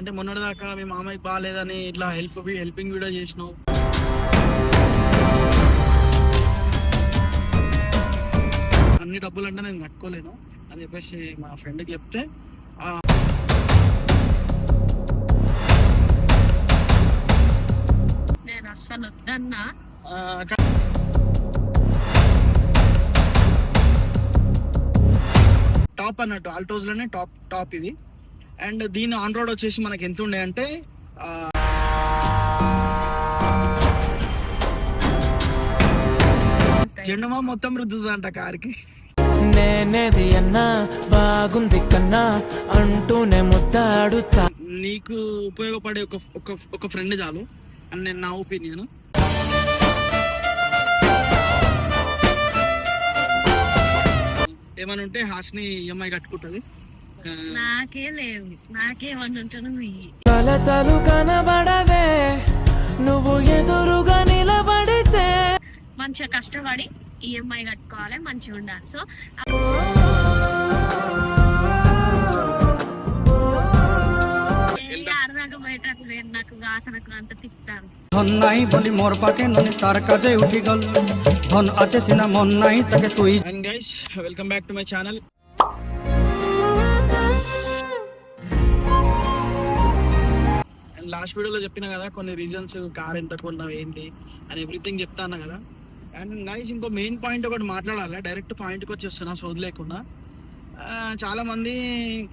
అంటే మొన్నటిదాకా మీ మామయ్య బాగాలేదని ఇట్లా హెల్ప్ హెల్పింగ్ వీడియో చేసినావు. అన్ని డబ్బులు అంటే నేను కట్టుకోలేను. అని చెప్పేసి మా ఫ్రెండ్కి చెప్తే నేను అస్సలు వద్దన్నా. టాప్ అన్నట్టు ఆల్టోస్లోనే టాప్ టాప్ ఇది. అండ్ దీని ఆన్ రోడ్ వచ్చేసి మనకి ఎంత ఉండే అంటే జెండమా మొత్తం రుద్దుదంట కార్కి. నేనేది అన్నా బాగుంది కన్నా అంటూనే ముద్దాడుతా. నీకు ఉపయోగపడే ఒక ఒక ఒక ఫ్రెండ్ చాలు అని నేను నా ఒపీనియన్. ఏమని ఉంటే హాస్ని ఈఎంఐ కట్టుకుంటుంది. నాకే లేవు నాకేమన్నా ఉంటే నువ్వు ఇయ్యి. కలతలు కనబడవే నువ్వు ఎదురుగా నిలబడితే మంచిగా కష్టపడి ఈఎంఐ కట్టుకోవాలి మంచిగా ఉండాలి సో আর্নাকে বইটা করে নাকু গাছ নাকু আনতে তিকতাম ধন নাই বলি মোর পাকে ননি তার কাজে উঠি গল ধন আছে সিনা মন নাই তাকে তুই and guys welcome back to my last వీడియోలో చెప్పిన కదా కొన్ని రీజన్స్ కార్ ఎంత కొన్నావు ఏంటి అని ఎవ్రీథింగ్ చెప్తా అన్నా కదా. అండ్ గైస్ ఇంకో మెయిన్ పాయింట్ ఒకటి మాట్లాడాలి డైరెక్ట్ పాయింట్కి వచ్చేస్తున్నా సోది లేకుండా. చాలా మంది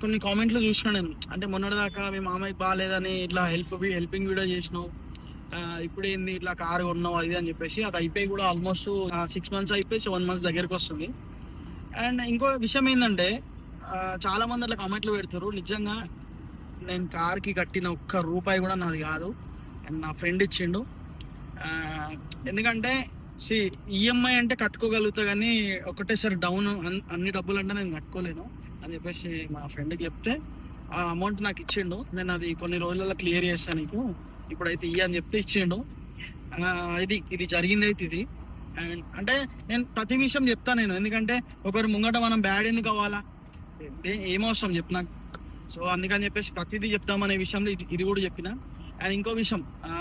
కొన్ని కామెంట్లు చూసిన నేను. అంటే మొన్నటిదాకా మీ మామయ్యకి బాగాలేదని ఇట్లా హెల్ప్ హెల్పింగ్ వీడియో చేసినావు. ఇప్పుడు ఏంది ఇట్లా కారు కొన్నావు అది అని చెప్పేసి అది అయిపోయి కూడా ఆల్మోస్ట్ సిక్స్ మంత్స్ అయిపోయి సెవెన్ మంత్స్ దగ్గరికి వస్తుంది. అండ్ ఇంకో విషయం ఏంటంటే చాలామంది చాలా మంది అట్లా కామెంట్లు పెడతారు నిజంగా నేను కార్కి కట్టిన ఒక్క రూపాయి కూడా నాది కాదు. అండ్ నా ఫ్రెండ్ ఇచ్చిండు. ఎందుకంటే సి ఈఎంఐ అంటే కట్టుకోగలుగుతా కానీ ఒకటేసారి డౌన్ అన్ని డబ్బులు అంటే నేను కట్టుకోలేను. అని చెప్పేసి మా ఫ్రెండ్కి చెప్తే ఆ అమౌంట్ నాకు ఇచ్చిండు. నేను అది కొన్ని రోజులలో క్లియర్ చేస్తాను నీకు. ఇప్పుడైతే ఇయ్య అని చెప్తే ఇచ్చిండు. ఇది ఇది జరిగింది అయితే ఇది. అండ్ అంటే నేను ప్రతి విషయం చెప్తాను నేను. ఎందుకంటే ఒకరు ముంగట మనం బ్యాడ్ ఎందుకు అవ్వాలా? ఏం అవసరం చెప్పు నాకు. సో అందుకని చెప్పేసి ప్రతిదీ చెప్తామనే విషయంలో ఇది ఇది కూడా చెప్పిన. అండ్ ఇంకో విషయం ఆ,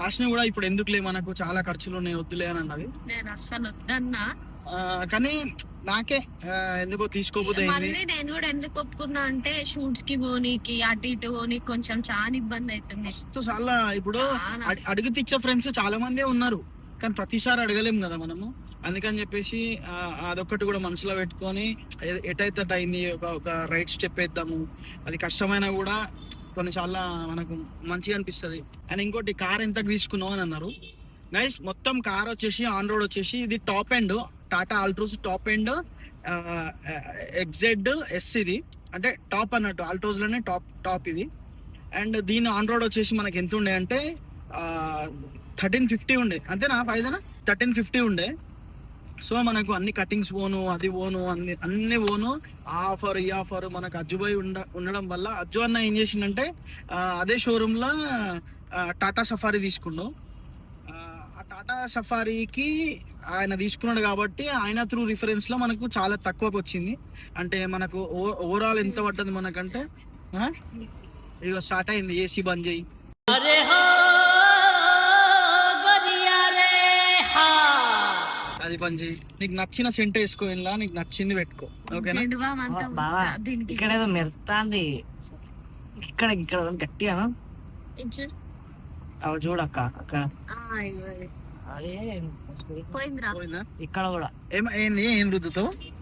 ఆశని కూడా ఇప్పుడు ఎందుకులే మనకు చాలా ఖర్చులు ఉన్నాయి వద్దులే అని అన్నది. నేను అస్సలు వద్దన్నా. కానీ నాకే ఎందుకో తీసుకోబోతే మళ్ళీ నేను కూడా ఎందుకు ఒప్పుకున్నా అంటే షూట్స్కి పోనీకి అటు ఇటు పోనీకి కొంచెం చాలా ఇబ్బంది అవుతుంది చాలా ఇప్పుడు అడుగు తెచ్చే ఫ్రెండ్స్ చాలా మందే ఉన్నారు. కానీ ప్రతిసారి అడగలేం కదా మనము. అందుకని చెప్పేసి అదొక్కటి కూడా మనసులో పెట్టుకొని ఎటైతే అయింది ఒక ఒక రైట్ స్టెప్ వేద్దాము అది కష్టమైనా కూడా కొన్నిసార్లు మనకు మంచిగా అనిపిస్తుంది. అండ్ ఇంకోటి కార్ ఎంతకు తీసుకున్నావు అని అన్నారు. నైస్ మొత్తం కార్ వచ్చేసి ఆన్ రోడ్ వచ్చేసి ఇది top end Tata Altroz top end XZ S ఇది. అంటే టాప్ అన్నట్టు ఆల్ట్రోస్లోనే టాప్ టాప్ ఇది. అండ్ దీని ఆన్ రోడ్ వచ్చేసి మనకి ఎంత ఉండే అంటే థర్టీన్ ఫిఫ్టీ ఉండే. అంతేనా ఫైజనా థర్టీన్ ఫిఫ్టీ ఉండే. సో మనకు అన్ని కటింగ్స్ పోను అది పోను అన్ని అన్ని పోను. ఆ ఆఫర్ ఈ ఆఫర్ మనకు అజ్జుబాయ్ ఉండ ఉండడం వల్ల అజ్జు అన్న ఏం చేసిండంటే అదే షోరూంలో టాటా సఫారీ తీసుకుండు ఆ, టాటా సఫారీకి ఆయన తీసుకున్నాడు కాబట్టి ఆయన త్రూ రిఫరెన్స్లో మనకు చాలా తక్కువకి వచ్చింది. అంటే మనకు ఓవరాల్ ఎంత పడ్డది మనకంటే? ఇక స్టార్ట్ అయింది ఏసీ బంద్ చేయి. అది చేయి నీకు నచ్చిన సెంట్ వేసుకో ఇలా నీకు నచ్చింది పెట్టుకో. ఓకేనా? బావా దీనికి ఇక్కడ ఏదో మెరుతాంది ఇక్కడ ఇక్కడ గట్టిగా. అవి చూడక్క అక్కడ ఇక్కడ కూడా. ఏం ఏంది ఏం రుద్దుతాయి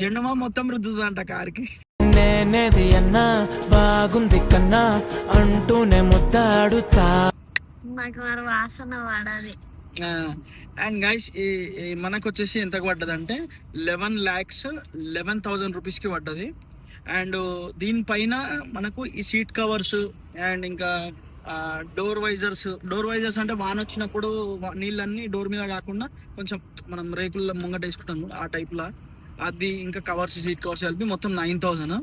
జెండమా మొత్తం రుద్దుదంట కార్కి. నేనేది అన్నా బాగుంది కన్నా అంటూనే ముద్దాడుతా. నాకు వాసన పడాలి అండ్ గైస్ ఈ మనకు వచ్చేసి ఎంతకు పడ్డది అంటే లెవెన్ ల్యాక్స్ లెవెన్ థౌజండ్ రూపీస్కి పడ్డది. అండ్ దీనిపైన మనకు ఈ సీట్ కవర్స్ అండ్ ఇంకా డోర్ వైజర్స్ డోర్ వైజర్స్ అంటే వాన వచ్చినప్పుడు నీళ్ళన్నీ డోర్ మీద కాకుండా కొంచెం మనం రేకుల్లో ముంగట వేసుకుంటాం ఆ టైప్లో అది ఇంకా కవర్స్ సీట్ కవర్స్ కలిపి మొత్తం నైన్ థౌజండ్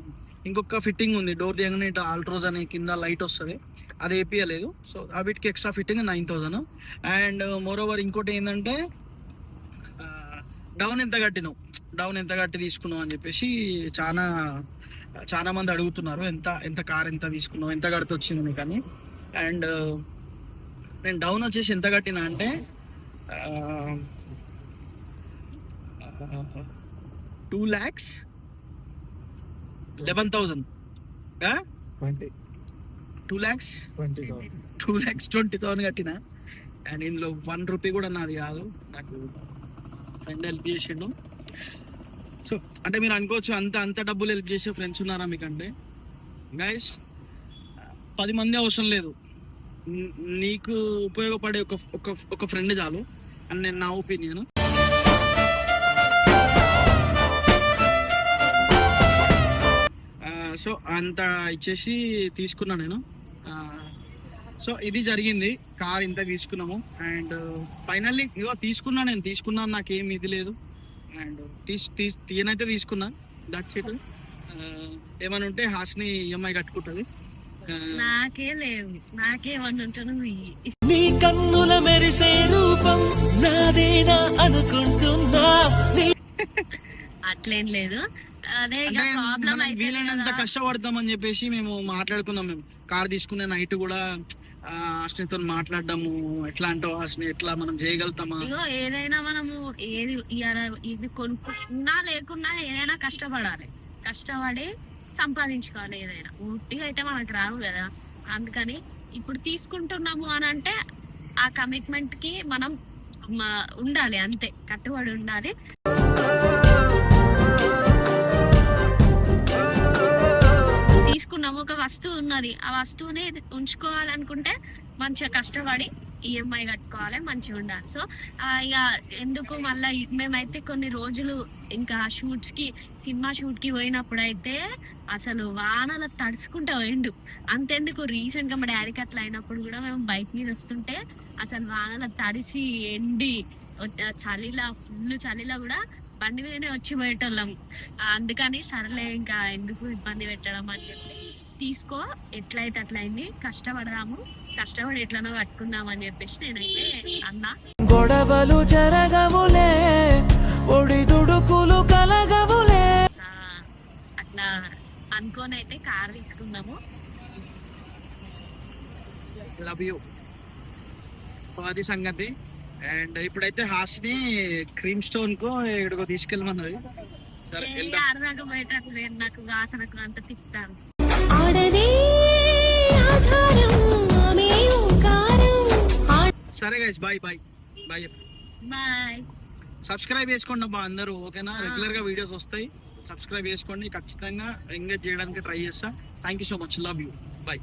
ఇంకొక ఫిట్టింగ్ ఉంది. డోర్ దిగగానే ఇటు ఆల్ట్రోజ్ అనే కింద లైట్ వస్తుంది. అది వేపియలేదు సో వీటికి extra fitting nine thousand and more over ఇంకోటి ఏంటంటే డౌన్ ఎంత కట్టినావు? డౌన్ ఎంత కట్టి తీసుకున్నావు అని చెప్పేసి చాలా చాలా మంది అడుగుతున్నారు. ఎంత ఎంత కార్ ఎంత తీసుకున్నావు? ఎంత కడితే వచ్చింది కానీ అని అండ్ uh, నేను డౌన్ వచ్చేసి ఎంత కట్టినా అంటే two lakhs eleven thousand two lakhs two lakhs twenty thousand కట్టిన. అండ్ ఇందులో వన్ రూపీ కూడా నాది కాదు. నాకు ఫ్రెండ్ హెల్ప్ చేసిండు. సో అంటే మీరు అనుకోవచ్చు అంత అంత డబ్బులు హెల్ప్ చేసే ఫ్రెండ్స్ ఉన్నారా మీకంటే? గైస్ పది మంది అవసరం లేదు. నీకు ఉపయోగపడే ఒక ఒక ఒక ఫ్రెండ్ చాలు. అని నేను నా ఒపీనియన్ సో అంత ఇచ్చేసి తీసుకున్నా నేను. సో ఇది జరిగింది. కార్ ఇంత తీసుకున్నాము. అండ్ ఫైనల్లీ ఇగో తీసుకున్నా నేను. తీసుకున్నా నాకేం ఇది లేదు. అండ్ తీసి తీసి తీయనైతే తీసుకున్నా. దట్స్ ఇట్ ఏమైనా ఉంటే హాస్ని ఈఎంఐ కట్టుకుంటుంది. నాకే లేవు ఇయ్యి. నీ కన్నుల మెరిసే రూపం నాదేనా అనుకుంటున్నా? అట్లేం లేదు. అదే ప్రాబ్లం వీలైనంత కష్టపడతామని చెప్పేసి మేము మాట్లాడుకున్నాం. మేము కార్ తీసుకునే నైట్ కూడా హాస్నితో మాట్లాడడము ఎట్లా అంటావు హాస్ని ఎట్లా మనం చేయగలుగుతామా? ఏదైనా మనము ఏది ఇది కొనుక్కున్నా లేకున్నా ఏదైనా కష్టపడాలి. కష్టపడి సంపాదించుకోవాలి ఏదైనా. ఉట్టిగా అయితే మనకు రావు కదా. అందుకని ఇప్పుడు తీసుకుంటున్నాము అని అంటే ఆ కమిట్మెంట్కి మనం ఉండాలి అంతే. కట్టుబడి ఉండాలి. తీసుకున్నాము ఒక వస్తువు ఉన్నది. ఆ వస్తువుని ఉంచుకోవాలనుకుంటే మంచిగా కష్టపడి ఈఎంఐ కట్టుకోవాలి మంచిగా ఉండాలి. సో ఇక ఎందుకు మళ్ళీ మేమైతే కొన్ని రోజులు ఇంకా షూట్స్కి సినిమా షూట్కి పోయినప్పుడైతే అసలు వానలు తడుచుకుంటా పోయిండు. అంతెందుకు? రీసెంట్గా మా డాడీకి అట్లా అయినప్పుడు కూడా మేము బైక్ మీద వస్తుంటే అసలు వానలు తడిసి ఎండి చలిలా ఫుల్ చలిలా కూడా బండి మీదనే వచ్చి పోయేటోళ్ళం. అందుకని సర్లే ఇంకా ఎందుకు ఇబ్బంది పెట్టడం అని చెప్పి తీసుకో. ఎట్లయితే అట్లయింది కష్టపడదాము. కష్టపడి ఎట్లనో కట్టుకుందాం అని చెప్పేసి నేనైతే అన్నా. గొడవలు జరగవులే ఒడి దుడుకులు కలగవులే. అట్లా అనుకోని అయితే కార్ తీసుకున్నాము లవ్ యూ అది సంగతి. అండ్ ఇప్పుడైతే హాస్ని క్రీమ్ స్టోన్ కో ఎక్కడికో తీసుకెళ్ళమన్నది. సరే పోయేటట్టు లేదు. నాకు వాసనకు అంత తిప్పుతాను guys bye bye bye bye subscribe చేసుకోండి అబ్బా అందరూ ఓకేనా. రెగ్యులర్గా వీడియోస్ వస్తాయి. సబ్స్క్రైబ్ చేసుకోండి ఖచ్చితంగా ఎంగేజ్ చేయడానికి ట్రై చేస్తా. Thank you so much love you bye